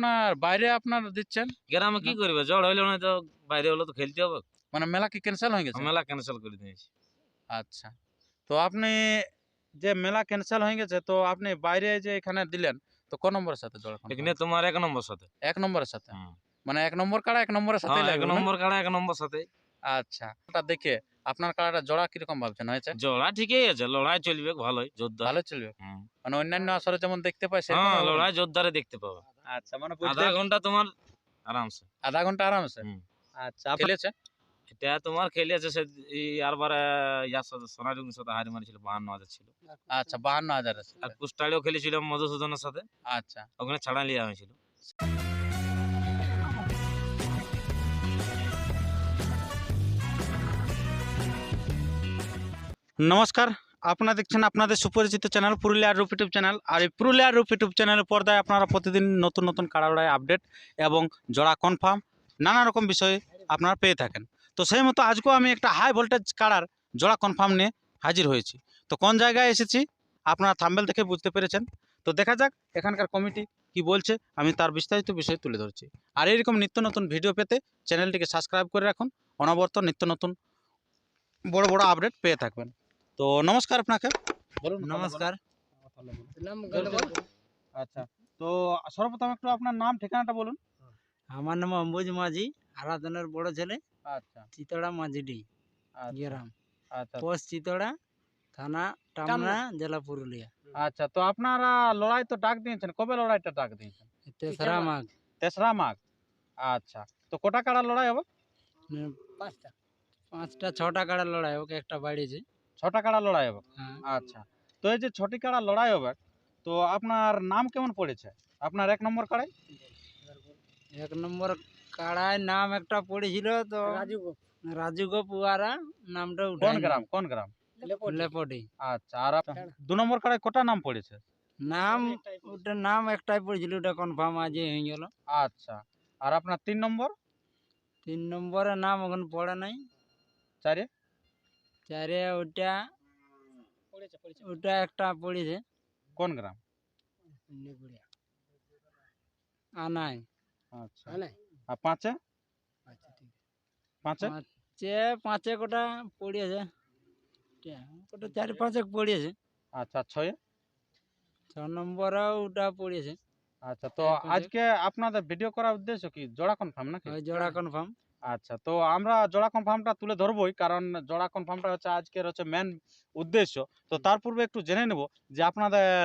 আপনার বাইরে আপনার দিচ্ছেন? গ্রামে কি করবে? জ্বর হইলে না তো বাইরে হলে তো খেলতে হবে। মানে মেলা কি ক্যান্সেল হয়ে গেছে? মেলা ক্যান্সেল করে দিয়েছি। আচ্ছা। তো আপনি যে মেলা ক্যান্সেল হয়ে গেছে তো আপনি বাইরে যে এখানে দিলেন তো কোন নম্বরের সাথে জোড়া এখানে তোমার এক নম্বর সাথে। এক নম্বরের সাথে? মানে এক নম্বর কাড়া এক নম্বরের সাথে হ্যাঁ, এক নম্বর কাড়া এক নম্বর সাথে আচ্ছা। ওটা দেখে আপনার কাড়াটা জোড়া কীরকম ভাবছেন হয়েছে? জোড়া ঠিকই আছে লড়াই চলবে ভালোই যোদ্ধা ভালো চলবে? মানে অন্যান্য আসরে যেমন দেখতে পাই হ্যাঁ লড়াই যোদ্ধারে দেখতে পাবে। আচ্ছা মানে আধা ঘণ্টা তোমার আরামসে। আধা ঘণ্টা আরামসে? আচ্ছা খেলেছে? এটা তোমার খেলেছে সে আরবার ইয়ার সাথে সোনারুগের সাথে হারি মারিছিল বাহান্ন হাজার ছিল। আচ্ছা বাহান্ন হাজার আর কুষ্টালিও খেলেছিল মধুসূদনের সাথে। আচ্ছা। ওখানে ছাড়া লিয়া হয়েছিল নমস্কার। আপনারা দেখছেন আপনাদের সুপরিচিত চ্যানেল পুরুলিয়ার রূপ ইউটিউব চ্যানেল। আর এই পুরুলিয়ার রূপ ইউটিউব চ্যানেলের পর্দায় আপনারা প্রতিদিন নতুন নতুন কাড়াড়াই আপডেট এবং জোড়া কনফার্ম নানা রকম বিষয়ে আপনারা পেয়ে থাকেন। তো সেই মতো আজকেও আমি একটা হাই ভোল্টেজ কাড়ার জোড়া কনফার্ম নিয়ে হাজির হয়েছি। তো কোন জায়গায় এসেছি আপনারা থাম্বেল দেখে বুঝতে পেরেছেন। তো দেখা যাক এখানকার কমিটি কি বলছে, আমি তার বিস্তারিত বিষয় তুলে ধরছি। আর এরকম নিত্য নতুন ভিডিও পেতে চ্যানেলটিকে সাবস্ক্রাইব করে রাখুন। অনবরত নিত্য নতুন বড় বড় আপডেট পেয়ে থাকবেন। তো নমস্কার আপনাকে। বলুন নমস্কার। আচ্ছা তো সর্বপ্রথম একটু আপনার নাম ঠিকানাটা বলুন। আমার নাম অম্বুজ মাঝি আরাধনের বড় ছেলে আচ্ছা। চিতড়া মাঝিডি গ্রাম আচ্ছা। পোস্ট চিতড়া থানা টামনা জেলা পুরুলিয়া। আচ্ছা তো আপনারা লড়াই তো ডাক দিয়েছেন কবে লড়াইটা ডাক দিয়েছেন? তেসরা মাঘ। তেসরা মাঘ। আচ্ছা তো কোটা কাড়া লড়াই হবে? পাঁচটা। পাঁচটা ছটা কাড়া লড়াই ওকে একটা বাড়িয়েছে। ছটা কাড়া লড়াই হবে। হ্যাঁ। আচ্ছা তো এই যে ছটি কাড়া লড়াই হবে তো আপনার নাম কেমন পড়েছে? আপনার এক নম্বর কাড়াই এক নম্বর কাড়ায় নাম একটা পড়েছিল তো। রাজু গো পুয়ারা নামটা কোন গ্রাম কোন গ্রাম? লেপটি। আচ্ছা আর দু নম্বর কাড়াই কটা নাম পড়েছে? নাম ওটা নাম একটাই পড়েছিল ওটা কনফার্ম আজই হয়ে গেল। আচ্ছা আর আপনার তিন নম্বর? তিন নম্বরের নাম এখন পড়ে নাই। চারে? চারে ওটা ওটা একটা পড়েছে। কোন গ্রাম? আনাই। আচ্ছা। আর পাঁচে? পাঁচে পাঁচে? পাঁচে কোটা পড়িয়েছে। কোটা চারি পাঁচে পড়িয়েছে। আচ্ছা ছয়ে? ছ নম্বরেও ওটা পড়িয়েছে। আচ্ছা তো আজকে আপনাদের ভিডিও করার উদ্দেশ্য কি? জোড়া কনফার্ম নাকি? ওই জোড়া কনফার্ম আচ্ছা তো আমরা জোড়া কনফার্মটা তুলে ধরবই। কারণ জোড়া কনফার্মটা হচ্ছে আজকের হচ্ছে মেন উদ্দেশ্য। তো তার পূর্বে একটু জেনে নেব যে আপনাদের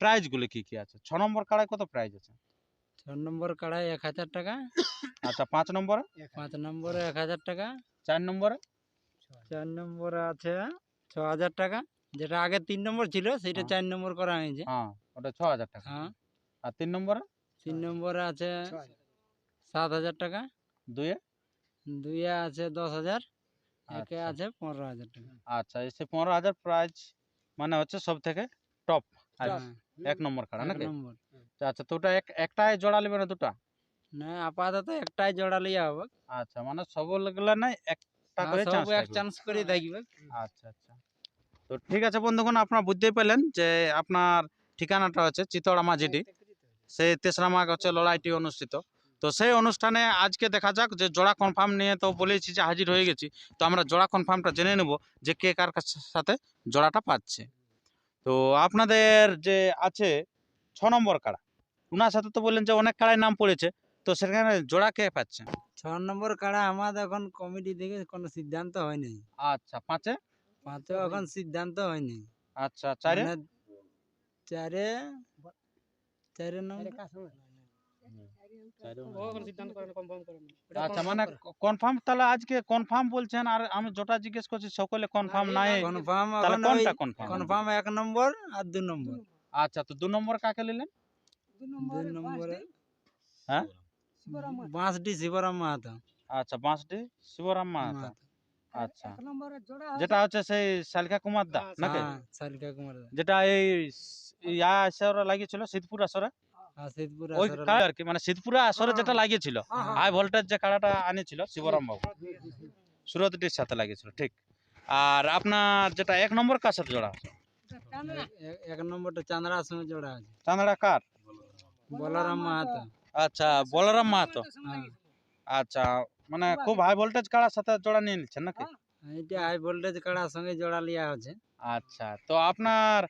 প্রাইজগুলো কি কি আছে? ছ নম্বর কাড়ায় কত প্রাইজ আছে? ছ নম্বর কাড়াই এক হাজার টাকা। আচ্ছা পাঁচ নম্বরে? পাঁচ নম্বরে এক হাজার টাকা। চার নম্বরে? চার নম্বরে আছে ছ হাজার টাকা। যেটা আগে তিন নম্বর ছিল সেটা হ্যাঁ। চার নম্বর করা হয়েছে। হ্যাঁ ওটা ছ হাজার টাকা। হ্যাঁ। আর তিন নম্বরে? তিন নম্বরে আছে সাত হাজার টাকা। দুয়ে দুইয়ে আছে দশ হাজার একে আচ্ছা। আছে পনেরো হাজার টাকা। আচ্ছা এসে পনেরো হাজার প্রাইজ মানে হচ্ছে সব থেকে টপ হ্যাঁ, এক নম্বর কাড়া নাকি? আচ্ছা তো ওটা এক একটাই জোড়া নেবে না দুটা? না আপাতত একটাই জোড়া লিয়া হবে। আচ্ছা মানে সবগুলো নাই একটা হ্যাঁ, করে সব চান্স এক চান্স করে থাকবে আচ্ছা আচ্ছা। তো ঠিক আছে বন্ধুগণ আপনারা বুঝতেই পেলেন যে আপনার ঠিকানাটা হচ্ছে চিতড়া মাঝিটি সেই তেসরা মাঘ হচ্ছে লড়াইটি অনুষ্ঠিত। তো সেই অনুষ্ঠানে আজকে দেখা যাক যে জোড়া কনফার্ম নিয়ে তো বলেছি যে হাজির হয়ে গেছি। তো আমরা জোড়া কনফার্মটা জেনে নেব যে কে কার কাছ- সাথে জোড়াটা পাচ্ছে। তো আপনাদের যে আছে ছ নম্বর কাড়া। ওনার সাথে তো বললেন যে অনেক কাড়ায় নাম পড়েছে। তো সেখানে জোড়া কে পাচ্ছে? ছ নম্বর কাড়া আমাদের এখন কমিটি থেকে কোনো সিদ্ধান্ত হয়নি। আচ্ছা পাঁচে? পাঁচও এখন সিদ্ধান্ত হয়নি। আচ্ছা চারে? মানে চারে চারে নম্বর আচ্ছা মানে কনফার্ম তাহলে আজকে কনফার্ম বলছেন আর আমি যেটা জিজ্ঞেস করছি সকলে কনফার্ম নাই কনফার্ম তাহলে কোনটা কনফার্ম কনফার্ম এক নম্বর আর দু নম্বর আচ্ছা তো দু নম্বর কাকে নিলেন দু নম্বরে হ্যাঁ? বাঁশডি শিবরাম মাহাতো আচ্ছা বাঁশডি শিবরাম মাহাতো মাহাতো। আচ্ছা যেটা হচ্ছে সেই শালিকা কুমার দা নাকি হ্যাঁ শালিকা কুমার দা। যেটা এই ইয়া আসরে লাগিয়েছিল সিদ্ধপুর আসরে ওই আসরের আর কি মানে আসরে যেটা লাগিয়েছিল হাই ভোল্টেজ যে কাড়াটা শিবরাম বাবু। সুরতটির সাথে লাগিয়েছিল ঠিক। আর আপনার যেটা এক নম্বর কার সাথে জোড়া এক- নম্বরটা সঙ্গে জোড়া আছে। চাঁদড়া কার? বলরাম মাহাতো। আচ্ছা বলরাম মাহাতো। হ্যাঁ। আচ্ছা মানে খুব হাই ভোল্টেজ কাড়ার সাথে জোড়া নিয়ে নিচ্ছেন নাকি? এটা হাই ভোল্টেজ কাড়ার সঙ্গে জোড়া লিয়া আচ্ছা তো আপনার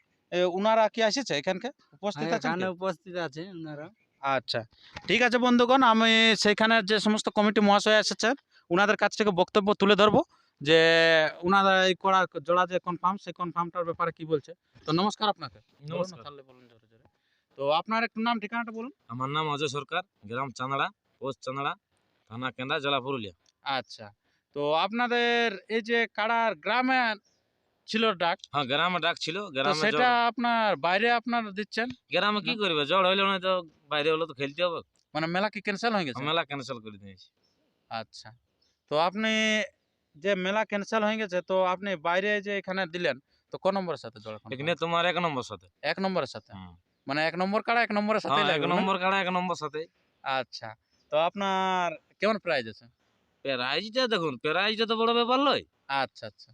উনারা কি আসেছে এখানকে? উপস্থিত হ্যাঁ, আছেন এখানে উপস্থিত আছে ওনারা আচ্ছা ঠিক আছে বন্ধুগণ আমি সেখানে যে সমস্ত কমিটি মহাশয় এসেছেন উনাদের কাছ থেকে বক্তব্য তুলে ধরবো যে উনারা এই করা জোড়া যে কনফার্ম সেই কনফার্মটার ব্যাপারে কি বলছে। তো নমস্কার আপনাকে। নমস্কার। তাহলে বলুন জোরে জোরে। তো আপনার একটু নাম ঠিকানাটা বলুন। আমার নাম অজয় সরকার গ্রাম চাঁদড়া পোস্ট চাঁদড়া থানা কেন্দ্রা জেলা পুরুলিয়া। আচ্ছা তো আপনাদের এই যে কাড়ার গ্রামে ছিল ডাক। হ্যাঁ গ্রামে ডাক ছিল গ্রামে সেটা আপনার বাইরে আপনার দিচ্ছেন? গ্রামে কি করবে? জল হইলে না তো বাইরে হলে তো খেলতে হবে। মানে মেলা কি ক্যান্সেল হয়ে গেছে? মেলা ক্যান্সেল করে দিয়েছি। আচ্ছা। তো আপনি যে মেলা ক্যান্সেল হয়ে গেছে তো আপনি বাইরে যে এখানে দিলেন তো কোন নম্বরের সাথে জোড়া? এখানে তোমার এক নম্বর সাথে। এক নম্বরের সাথে? হুম। মানে এক নম্বর কাড়া এক নম্বরের সাথে হ্যাঁ, এক নম্বর কাড়া এক নম্বর সাথে। আচ্ছা। তো আপনার কেমন প্রাইস আছে? প্রাইজটা দেখুন প্রাইজটা তো বড় ব্যাপার লয় আচ্ছা আচ্ছা।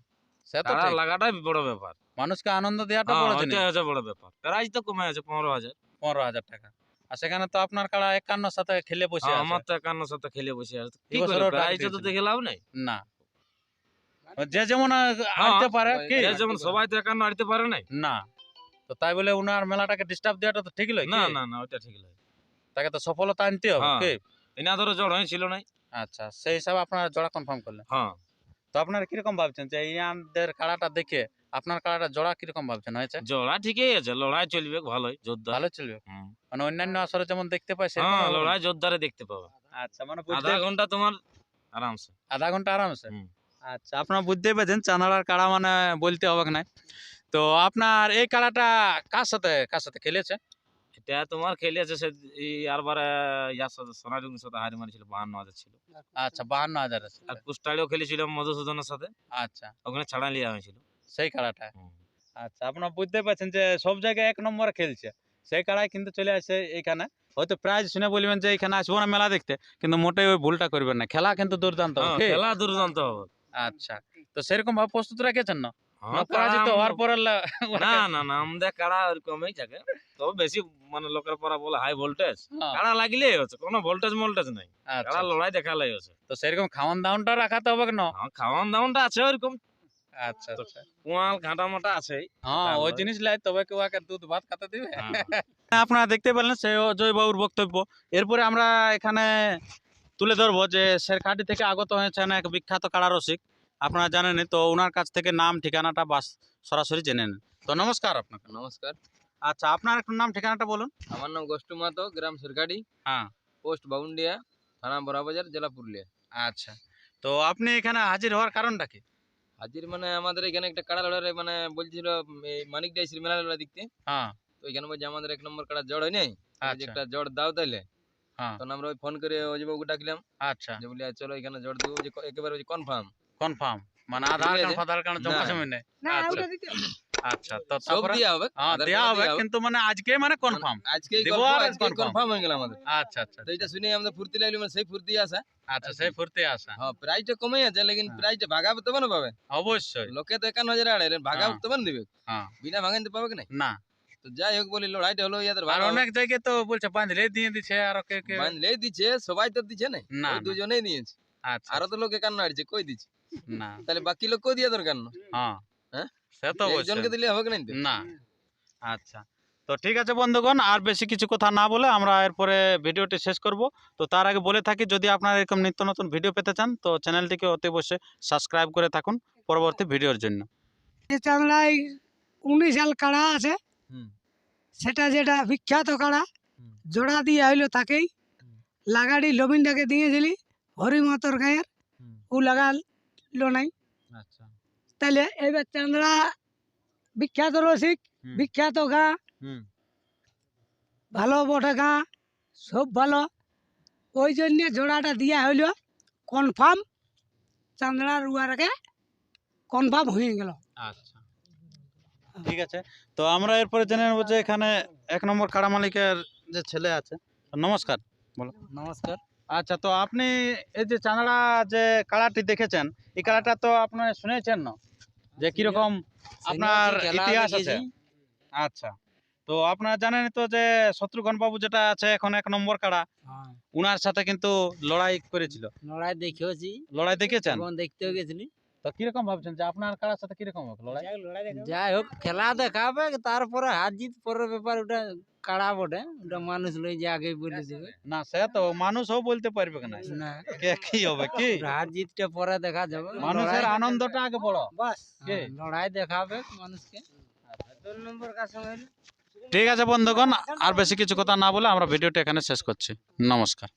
সে তো কাড়া ঠিক। লাগাটাই বড় ব্যাপার। মানুষকে আনন্দ দেওয়াটা হ্যাঁ জিনিস। ওইটাই হচ্ছে বড় ব্যাপার। প্রাইজ তো কমে আছে পনেরো হাজার। পনেরো হাজার টাকা। আর সেখানে তো আপনার কাড়া একান্ন সাথে খেলে বসে হ্যাঁ, আছে। আমার তো একান্ন সাথে খেলে বসে আছে। কি এবছরও করবে? ডাক প্রাইজটা তো দিয়েছিল। দেখে লাভ নেই? না। যে যেমন আনতে পারে কি? এ যেমন সবাই তো একান্ন আড়তে পারে নাই। না। তো তাই বলে উনার মেলাটাকে ডিস্টার্ব দেওয়াটা তো ঠিক লয় না? না না ওইটা ঠিক তাকে তো সফলতা আনতে হবে হ্যাঁ। কি? এনা ধরো জড় হয়েছিল নাই। আচ্ছা সেই হিসাবে আপনারা জোড়া কনফার্ম করলেন। হ্যাঁ। তো আপনারা কীরকম ভাবছেন যে ইয়ানদের কাড়াটা দেখে আপনার কাড়াটা জোড়া কীরকম ভাবছেন হয়েছে? জড়া ঠিকই আছে লড়াই চলবে ভালোই যোদ্ধা ভালো চলবে? মানে অন্যান্য আসরে যেমন দেখতে পাই সেরকম হ্যাঁ লড়াই যোদ্ধারে দেখতে পাবে। আচ্ছা মানে আধা ঘণ্টা তোমার আরামসে। আধা ঘণ্টা আরামসে? আচ্ছা আপনারা বুঝতেই পারছেন চানাড়ার কাড়া মানে বলতে হবে না তো আপনার এই কাড়াটা কার সাথে কার সাথে খেলেছে? এটা তোমার খেলেছে সে আরবারে ইয়ার সাথে সোনাডুঙ্গির সাথে হারি মারিছিল বাহান্ন হাজার ছিল। আচ্ছা বাহান্ন হাজার আছে আর কুস্টাড়িও খেলেছিল মধুসূদনের সাথে। আচ্ছা। ওখানে ছাড়া লিয়া হয়েছিল। সেই কাড়াটা আচ্ছা আপনারা বুঝতে পারছেন যে সব জায়গায় এক নম্বরে খেলছে। সেই কাড়াই কিন্তু চলে আসে এইখানে। হয়তো প্রাইজ শুনে বলবেন যে এখানে আসব না মেলা দেখতে কিন্তু মোটেই ওই ভুলটা করবেন না। খেলা কিন্তু দুর্দান্ত। হ্যাঁ, খেলা দুর্দান্ত হবে। আচ্ছা তো সেরকম ভাবে প্রস্তুত রেখেছেন না? পরাজিত কাড়া হওয়ার আম- না না না আমাদের কাড়া ওরকমই থাকে তবে বেশি মানে লোকের পরা বলে হাই ভোল্টেজ কাড়া লাগলেই হচ্ছে কোনো ভোল্টেজ মোল্টেজ নাই কাড়া লড়াই দেখালেই হচ্ছে তো সেরকম খাওয়ান দাওয়ানটা রাখাতে হবে না খাওয়ান দাওয়ানটা আছে ওরকম আচ্ছা কুয়াল ঘাটা মাটা আছে হ্যাঁ ওই জিনিস লাই তবে কেউ আগে দুধ ভাত খাতে দিবে। আপনারা দেখতে পেলেন সে অজয় বাবুর বক্তব্য এরপরে আমরা এখানে তুলে ধরবো যে শেরখাটি থেকে আগত হয়েছেন এক বিখ্যাত কাড়া রসিক আপনারা জানেন তো ওনার কাছ থেকে নাম ঠিকানাটা বাস সরাসরি জেনে নেন। তো নমস্কার আপনাকে। নমস্কার। আচ্ছা আপনার একটু নাম ঠিকানাটা বলুন। আমার নাম গোষ্ঠু মাতো গ্রাম সরকারি। হ্যাঁ। পোস্ট বাউন্ডিয়া থানা বড়াবাজার জেলা পুরুলিয়া। আচ্ছা। তো আপনি এখানে হাজির হওয়ার কারণটা কি? হাজির মানে আমাদের এখানে একটা কাড়া লড়াই মানে বলছিল মানিক ডাইছিল মেলা লড়াই দেখতে। হ্যাঁ। তো এখানে বলছে আমাদের এক নম্বর কাড়া জড় হয় নাই? আচ্ছা। একটা জড় দাও তাইলে। হ্যাঁ। তখন আমরা ওই ফোন করে ওই অজয়বাবুকে ডাকলাম। আচ্ছা। যে বলি চলো এখানে জড় দেবো। যে একেবারে কনফার্ম কনফার্ম মানে আধার কার্ড। ফাধার কার্ড জমা জমি নেই। আচ্ছা। আচ্ছা তো তারপরে? হবে। হ্যাঁ দেওয়া হবে দেয়া হবে। কিন্তু মানে আজকে মানে কনফার্ম আজকে দেবো আর কনফার্ম হয়ে গেল আমাদের। আচ্ছা আচ্ছা তো এটা শুনে আমাদের ফুর্তি লাগল মানে সেই ফুর্তি আসা। আচ্ছা সেই ফুরতে আসা। হ্যাঁ প্রাইসটা কমে আছে লেকিন হ্যাঁ। প্রাইসটা ভাগাবে তবে না পাবে অবশ্যই। লোকে তো একান্ন হাজার আড়াই ভাগাবে হ্যাঁ। তবে না দিবে। হ্যাঁ। বিনা ভাঙাইতে পাবে কি না না। তো যাই হোক বলি লড়াইটা হলো ইয়াদের আর অনেক জায়গায় তো বলছে বাঁধলে দিয়ে দিচ্ছে আর কে কে। বানলে দিচ্ছে সবাই তো দিচ্ছে না না। দুজনেই দিয়েছে। আচ্ছা আরও তো লোকে কান্ন আড়ছে কই দিচ্ছে না। তাহলে বাকি লোক কই দিয়া দরকার না? হ্যাঁ হ্যাঁ? সে তো একজনকে দিলে হবে না না। আচ্ছা। তো ঠিক আছে বন্ধুগণ আর বেশি কিছু কথা না বলে আমরা এরপরে ভিডিওটি শেষ করব। তো তার আগে বলে থাকি যদি আপনারা এরকম নিত্য নতুন ভিডিও পেতে চান তো চ্যানেলটিকে অতি অবশ্যই সাবস্ক্রাইব করে থাকুন পরবর্তী ভিডিওর জন্য। উনিশ সাল কাড়া আছে হুম। সেটা যেটা বিখ্যাত কাড়া জোড়া দিয়ে হইল তাকেই। লাগাড়ি লবিনটাকে দিয়েছিলি হরিমতর গায়ের। ও লাগালো নাই। আচ্ছা। তাহলে এবার চান্দ্রা বিখ্যাত রসিক বিখ্যাত গা। হুম। ভালো বটে গা সব ভালো। ওই জন্যে জোড়াটা দিয়া হইল কনফার্ম চান্দ্রার উয়ারকে কনফার্ম হয়ে গেল। আচ্ছা। ঠিক আছে। তো আমরা এরপরে জেনে নেব যে এখানে এক নম্বর কাড়া মালিকের যে ছেলে আছে। নমস্কার বলো। নমস্কার। আচ্ছা তো আপনি এই যে চাঁদড়া যে কালারটি দেখেছেন এই কালারটা তো আপনি শুনেছেন না? যে কীরকম আপনার ইতিহাস আছে? আচ্ছা তো আপনারা জানেন তো যে শত্রুঘন বাবু যেটা আছে এখন এক নম্বর কাড়া হ্যাঁ। উনার সাথে কিন্তু লড়াই করেছিল। লড়াই দেখেছি লড়াই দেখেছেন দেখতে দেখতেও গেছিলি। তো কীরকম ভাবছেন যে আপনার কাড়ার সাথে কীরকম হবে লড়াই? যাই হোক খেলা দেখাবে তারপরে হার জিত পরের ব্যাপার ওটা কাড়া বটে ওটা মানুষ লই যে আগে বলে দেবে। না সে তো মানুষও বলতে পারবে না না। কে কি হবে কি? হার জিতটা পরে দেখা যাবে। মানুষের আনন্দটা আগে বড় বাস। কে? হ্যাঁ, লড়াই দেখাবে মানুষকে। দুই নম্বর কার ঠিক আছে বন্ধুগণ আর বেশি কিছু কথা না বলে আমরা ভিডিওটা এখানে শেষ করছি। নমস্কার।